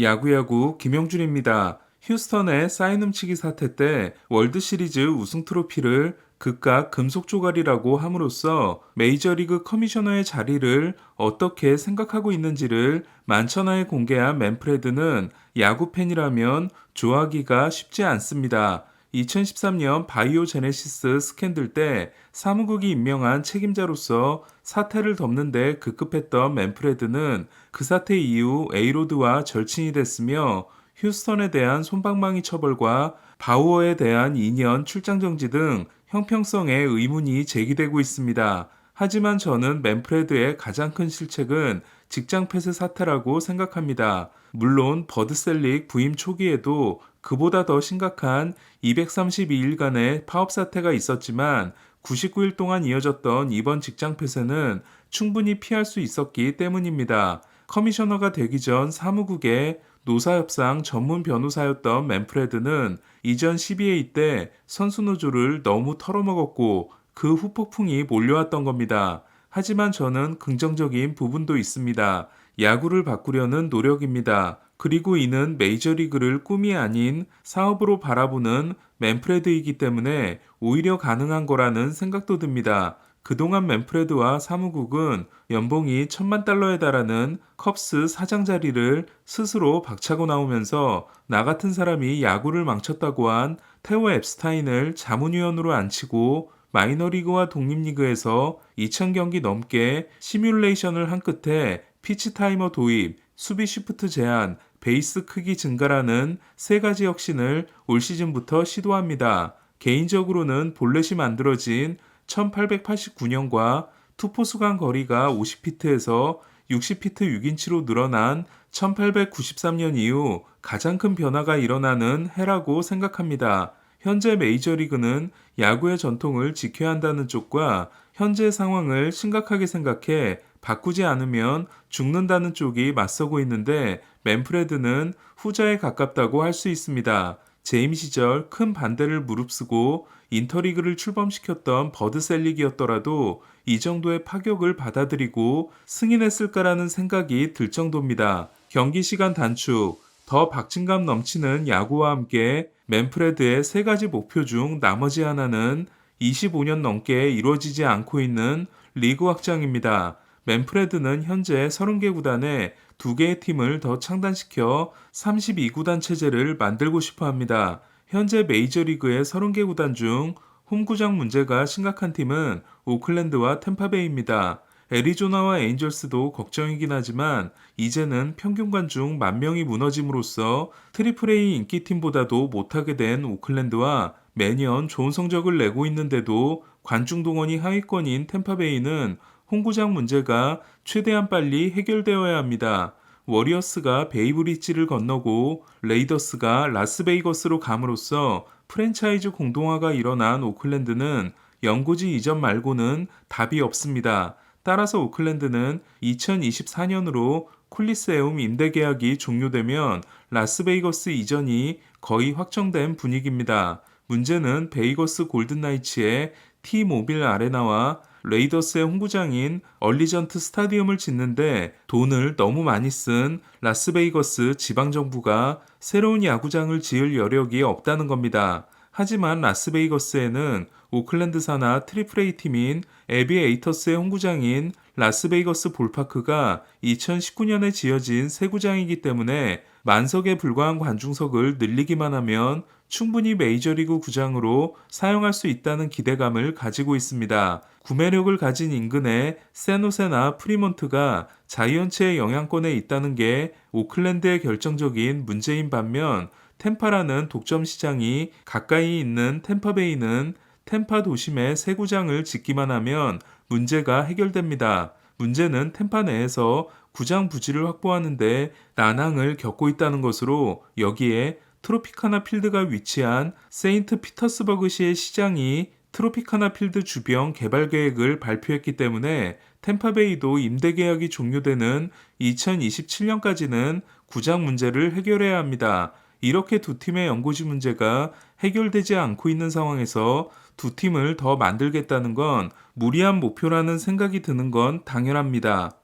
야구야구 김영준입니다. 휴스턴의 사인 훔치기 사태 때 월드 시리즈 우승 트로피를 극각 금속 조각이라고 함으로써 메이저리그 커미셔너의 자리를 어떻게 생각하고 있는지를 만천하에 공개한 맨프레드는 야구 팬이라면 좋아하기가 쉽지 않습니다. 2013년 바이오 제네시스 스캔들 때 사무국이 임명한 책임자로서 사태를 덮는데 급급했던 맨프레드는 그 사태 이후 에이로드와 절친이 됐으며 휴스턴에 대한 솜방망이 처벌과 바우어에 대한 2년 출장 정지 등 형평성에 의문이 제기되고 있습니다. 하지만 저는 맨프레드의 가장 큰 실책은 직장 폐쇄 사태라고 생각합니다. 물론 버드셀릭 부임 초기에도 그보다 더 심각한 232일간의 파업 사태가 있었지만 99일 동안 이어졌던 이번 직장 폐쇄는 충분히 피할 수 있었기 때문입니다. 커미셔너가 되기 전 사무국의 노사협상 전문 변호사였던 맨프레드는 이전 12회 때 선수 노조를 너무 털어먹었고 그 후폭풍이 몰려왔던 겁니다. 하지만 저는 긍정적인 부분도 있습니다. 야구를 바꾸려는 노력입니다. 그리고 이는 메이저리그를 꿈이 아닌 사업으로 바라보는 맨프레드이기 때문에 오히려 가능한 거라는 생각도 듭니다. 그동안 맨프레드와 사무국은 연봉이 천만 달러에 달하는 컵스 사장 자리를 스스로 박차고 나오면서 나 같은 사람이 야구를 망쳤다고 한 테오 앱스타인을 자문위원으로 앉히고 마이너리그와 독립리그에서 2,000경기 넘게 시뮬레이션을 한 끝에 피치 타이머 도입, 수비 시프트 제한, 베이스 크기 증가라는 세 가지 혁신을 올 시즌부터 시도합니다. 개인적으로는 볼넷이 만들어진 1889년과 투포수 간 거리가 50피트에서 60피트 6인치로 늘어난 1893년 이후 가장 큰 변화가 일어나는 해라고 생각합니다. 현재 메이저리그는 야구의 전통을 지켜야 한다는 쪽과 현재 상황을 심각하게 생각해 바꾸지 않으면 죽는다는 쪽이 맞서고 있는데 맨프레드는 후자에 가깝다고 할 수 있습니다. 재임 시절 큰 반대를 무릅쓰고 인터리그를 출범시켰던 버드셀릭이었더라도 이 정도의 파격을 받아들이고 승인했을까라는 생각이 들 정도입니다. 경기 시간 단축, 더 박진감 넘치는 야구와 함께 맨프레드의 세 가지 목표 중 나머지 하나는 25년 넘게 이루어지지 않고 있는 리그 확장입니다. 맨프레드는 현재 30개 구단에 2개의 팀을 더 창단시켜 32구단 체제를 만들고 싶어 합니다. 현재 메이저리그의 30개 구단 중 홈구장 문제가 심각한 팀은 오클랜드와 템파베이입니다. 애리조나와 에인절스도 걱정이긴 하지만 이제는 평균 관 중 만 명이 무너짐으로써 트리플 A 인기팀보다도 못하게 된 오클랜드와 매년 좋은 성적을 내고 있는데도 관중 동원이 하위권인 템파베이는 홍구장 문제가 최대한 빨리 해결되어야 합니다. 워리어스가 베이브리지를 건너고 레이더스가 라스베이거스로 감으로써 프랜차이즈 공동화가 일어난 오클랜드는 연고지 이전 말고는 답이 없습니다. 따라서 오클랜드는 2024년으로 콜리세움 임대 계약이 종료되면 라스베이거스 이전이 거의 확정된 분위기입니다. 문제는 베이거스 골든나이츠의 T-모빌 아레나와 레이더스의 홍구장인 얼리전트 스타디움을 짓는데 돈을 너무 많이 쓴 라스베이거스 지방정부가 새로운 야구장을 지을 여력이 없다는 겁니다. 하지만 라스베이거스에는 오클랜드사나 트리플 A 팀인 에비에이터스의 홈구장인 라스베이거스 볼파크가 2019년에 지어진 새 구장이기 때문에 만석에 불과한 관중석을 늘리기만 하면 충분히 메이저리그 구장으로 사용할 수 있다는 기대감을 가지고 있습니다. 구매력을 가진 인근에 세노세나 프리몬트가 자이언츠의 영향권에 있다는 게 오클랜드의 결정적인 문제인 반면 템파라는 독점 시장이 가까이 있는 템파베이는 템파 도심에 새 구장을 짓기만 하면 문제가 해결됩니다. 문제는 템파 내에서 구장 부지를 확보하는데 난항을 겪고 있다는 것으로 여기에 트로피카나 필드가 위치한 세인트 피터스버그시의 시장이 트로피카나 필드 주변 개발 계획을 발표했기 때문에 템파베이도 임대 계약이 종료되는 2027년까지는 구장 문제를 해결해야 합니다. 이렇게 두 팀의 연고지 문제가 해결되지 않고 있는 상황에서 두 팀을 더 만들겠다는 건 무리한 목표라는 생각이 드는 건 당연합니다.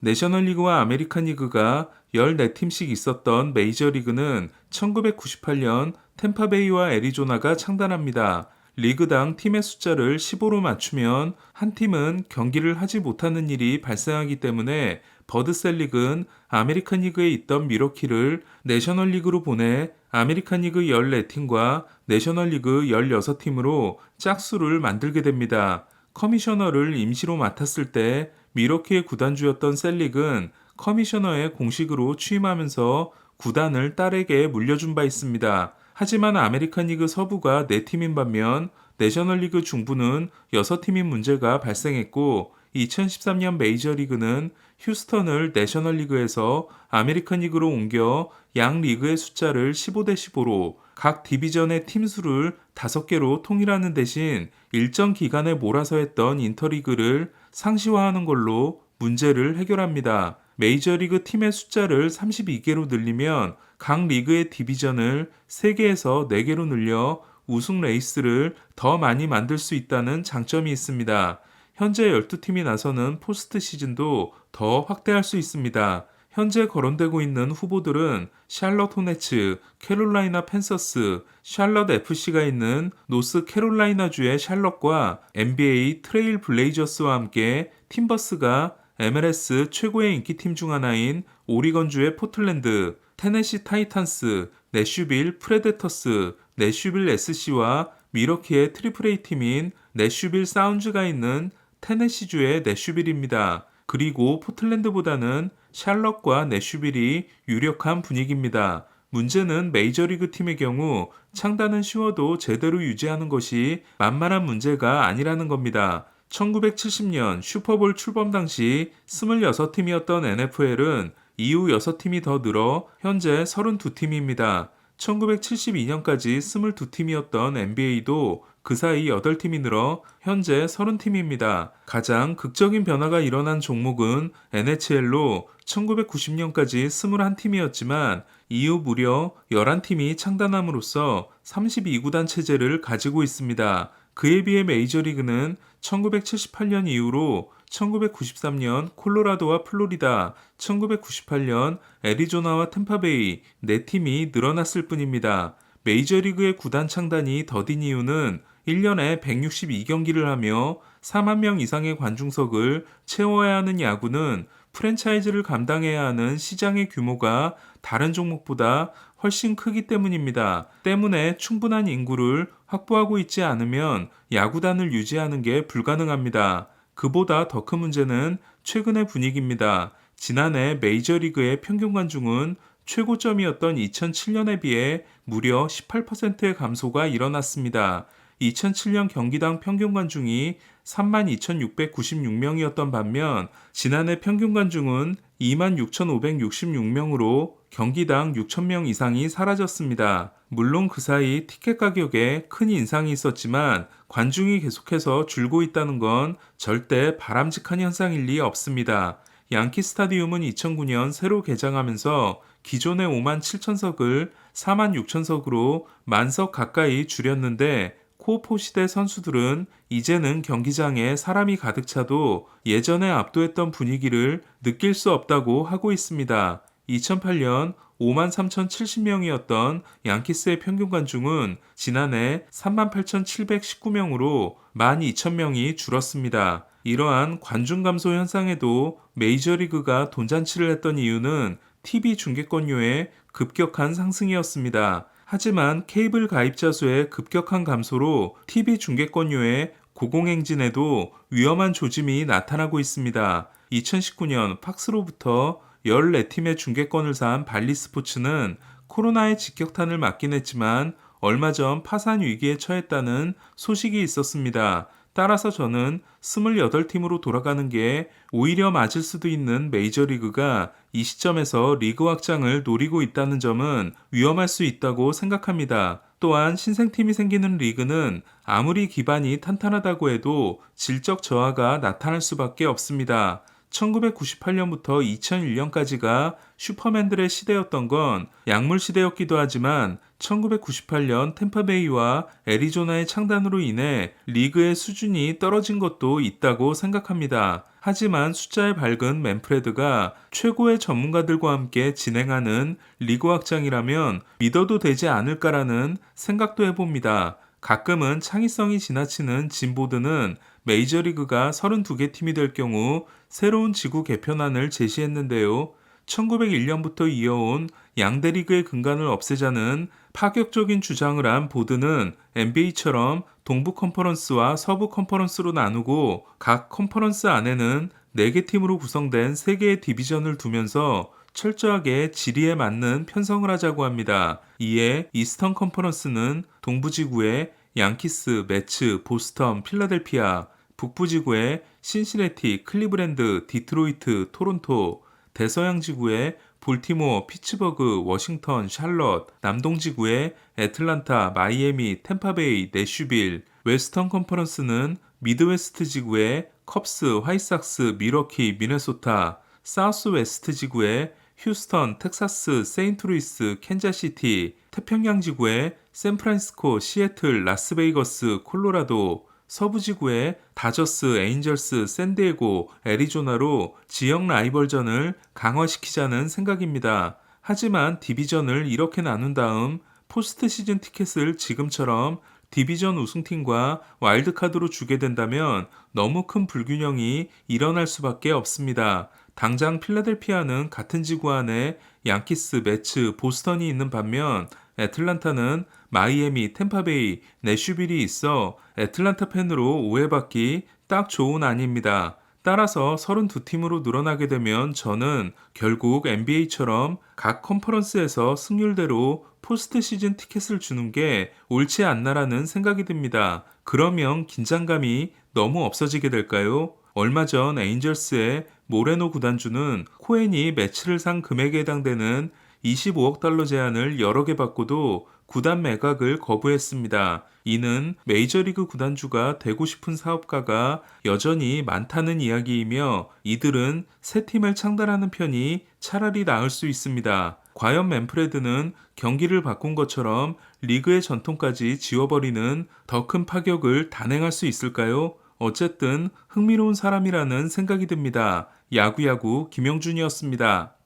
내셔널리그와 아메리칸 리그가 14팀씩 있었던 메이저리그는 1998년 템파베이와 애리조나가 창단합니다. 리그당 팀의 숫자를 15로 맞추면 한 팀은 경기를 하지 못하는 일이 발생하기 때문에 버드셀릭은 아메리칸 리그에 있던 미러키를 내셔널 리그로 보내 아메리칸 리그 14팀과 내셔널 리그 16팀으로 짝수를 만들게 됩니다. 커미셔너를 임시로 맡았을 때 미러키의 구단주였던 셀릭은 커미셔너의 공식으로 취임하면서 구단을 딸에게 물려준 바 있습니다. 하지만 아메리칸 리그 서부가 4팀인 반면 내셔널리그 중부는 6팀인 문제가 발생했고 2013년 메이저리그는 휴스턴을 내셔널리그에서 아메리칸 리그로 옮겨 양 리그의 숫자를 15대 15로 각 디비전의 팀 수를 5개로 통일하는 대신 일정 기간에 몰아서 했던 인터리그를 상시화하는 걸로 문제를 해결합니다. 메이저리그 팀의 숫자를 32개로 늘리면 각 리그의 디비전을 3개에서 4개로 늘려 우승 레이스를 더 많이 만들 수 있다는 장점이 있습니다. 현재 12팀이 나서는 포스트 시즌도 더 확대할 수 있습니다. 현재 거론되고 있는 후보들은 샬럿 호네츠, 캐롤라이나 팬서스, 샬럿 FC가 있는 노스 캐롤라이나주의 샬럿과 NBA 트레일 블레이저스와 함께 팀버스가 MLS 최고의 인기팀 중 하나인 오리건주의 포틀랜드, 테네시 타이탄스, 내슈빌 프레데터스, 내슈빌 SC와 미러키의 트리플 A 팀인 내슈빌 사운즈가 있는 테네시주의 내슈빌입니다. 그리고 포틀랜드보다는 샬럿과 내슈빌이 유력한 분위기입니다. 문제는 메이저리그 팀의 경우 창단은 쉬워도 제대로 유지하는 것이 만만한 문제가 아니라는 겁니다. 1970년 슈퍼볼 출범 당시 26팀이었던 NFL은 이후 6팀이 더 늘어 현재 32팀입니다. 1972년까지 22팀이었던 NBA도 그 사이 8팀이 늘어 현재 30팀입니다. 가장 극적인 변화가 일어난 종목은 NHL로 1990년까지 21팀이었지만 이후 무려 11팀이 창단함으로써 32구단 체제를 가지고 있습니다. 그에 비해 메이저리그는 1978년 이후로 1993년 콜로라도와 플로리다, 1998년 애리조나와 템파베이 4팀이 늘어났을 뿐입니다. 메이저리그의 구단 창단이 더딘 이유는 1년에 162경기를 하며 4만 명 이상의 관중석을 채워야 하는 야구는 프랜차이즈를 감당해야 하는 시장의 규모가 다른 종목보다 훨씬 크기 때문입니다. 때문에 충분한 인구를 확보하고 있지 않으면 야구단을 유지하는 게 불가능합니다. 그보다 더 큰 문제는 최근의 분위기입니다. 지난해 메이저리그의 평균 관중은 최고점이었던 2007년에 비해 무려 18%의 감소가 일어났습니다. 2007년 경기당 평균 관중이 32,696명이었던 반면 지난해 평균 관중은 26,566명으로 경기당 6,000명 이상이 사라졌습니다. 물론 그 사이 티켓 가격에 큰 인상이 있었지만 관중이 계속해서 줄고 있다는 건 절대 바람직한 현상일 리 없습니다. 양키 스타디움은 2009년 새로 개장하면서 기존의 5만 7천석을 4만 6천석으로 만석 가까이 줄였는데 코포 시대 선수들은 이제는 경기장에 사람이 가득 차도 예전에 압도했던 분위기를 느낄 수 없다고 하고 있습니다. 2008년 5만 3,070명이었던 양키스의 평균 관중은 지난해 38,719명으로 12,000명이 줄었습니다. 이러한 관중 감소 현상에도 메이저리그가 돈잔치를 했던 이유는 TV 중계권료의 급격한 상승이었습니다. 하지만 케이블 가입자 수의 급격한 감소로 TV 중계권료의 고공행진에도 위험한 조짐이 나타나고 있습니다. 2019년 팍스로부터 14팀의 중계권을 산 발리 스포츠는 코로나의 직격탄을 맞긴 했지만 얼마 전 파산 위기에 처했다는 소식이 있었습니다. 따라서 저는 28팀으로 돌아가는 게 오히려 맞을 수도 있는 메이저리그가 이 시점에서 리그 확장을 노리고 있다는 점은 위험할 수 있다고 생각합니다. 또한 신생팀이 생기는 리그는 아무리 기반이 탄탄하다고 해도 질적 저하가 나타날 수밖에 없습니다. 1998년부터 2001년까지가 슈퍼맨들의 시대였던 건 약물 시대였기도 하지만 1998년 템파베이와 애리조나의 창단으로 인해 리그의 수준이 떨어진 것도 있다고 생각합니다. 하지만 숫자의 밝은 맨프레드가 최고의 전문가들과 함께 진행하는 리그 확장이라면 믿어도 되지 않을까라는 생각도 해봅니다. 가끔은 창의성이 지나치는 진보드는 메이저리그가 32개 팀이 될 경우 새로운 지구 개편안을 제시했는데요. 1901년부터 이어온 양대 리그의 근간을 없애자는 파격적인 주장을 한 보드는 NBA처럼 동부 컨퍼런스와 서부 컨퍼런스로 나누고 각 컨퍼런스 안에는 4개 팀으로 구성된 3개의 디비전을 두면서 철저하게 지리에 맞는 편성을 하자고 합니다. 이에 이스턴 컨퍼런스는 동부지구에 양키스, 매츠, 보스턴, 필라델피아, 북부지구에 신시내티, 클리브랜드, 디트로이트, 토론토, 대서양 지구에 볼티모어, 피츠버그, 워싱턴, 샬럿, 남동지구에 애틀란타, 마이애미, 템파베이, 내슈빌, 웨스턴 컨퍼런스는 미드웨스트 지구에 컵스, 화이삭스, 미러키, 미네소타, 사우스 웨스트 지구에 휴스턴, 텍사스, 세인트루이스, 캔자시티, 태평양 지구에 샌프란시스코, 시애틀, 라스베이거스, 콜로라도, 서부 지구에 다저스, 에인절스, 샌디에고, 애리조나로 지역 라이벌전을 강화시키자는 생각입니다. 하지만 디비전을 이렇게 나눈 다음 포스트 시즌 티켓을 지금처럼 디비전 우승팀과 와일드카드로 주게 된다면 너무 큰 불균형이 일어날 수밖에 없습니다. 당장 필라델피아는 같은 지구 안에 양키스, 매츠, 보스턴이 있는 반면 애틀란타는 마이애미, 템파베이, 내슈빌이 있어 애틀란타 팬으로 오해받기 딱 좋은 안입니다. 따라서 32팀으로 늘어나게 되면 저는 결국 NBA처럼 각 컨퍼런스에서 승률대로 포스트 시즌 티켓을 주는 게 옳지 않나라는 생각이 듭니다. 그러면 긴장감이 너무 없어지게 될까요? 얼마 전 에인절스의 모레노 구단주는 코엔이 매치를 산 금액에 해당되는 25억 달러 제안을 여러 개 받고도 구단 매각을 거부했습니다. 이는 메이저리그 구단주가 되고 싶은 사업가가 여전히 많다는 이야기이며 이들은 새 팀을 창단하는 편이 차라리 나을 수 있습니다. 과연 맨프레드는 경기를 바꾼 것처럼 리그의 전통까지 지워버리는 더 큰 파격을 단행할 수 있을까요? 어쨌든 흥미로운 사람이라는 생각이 듭니다. 야구야구 김영준이었습니다.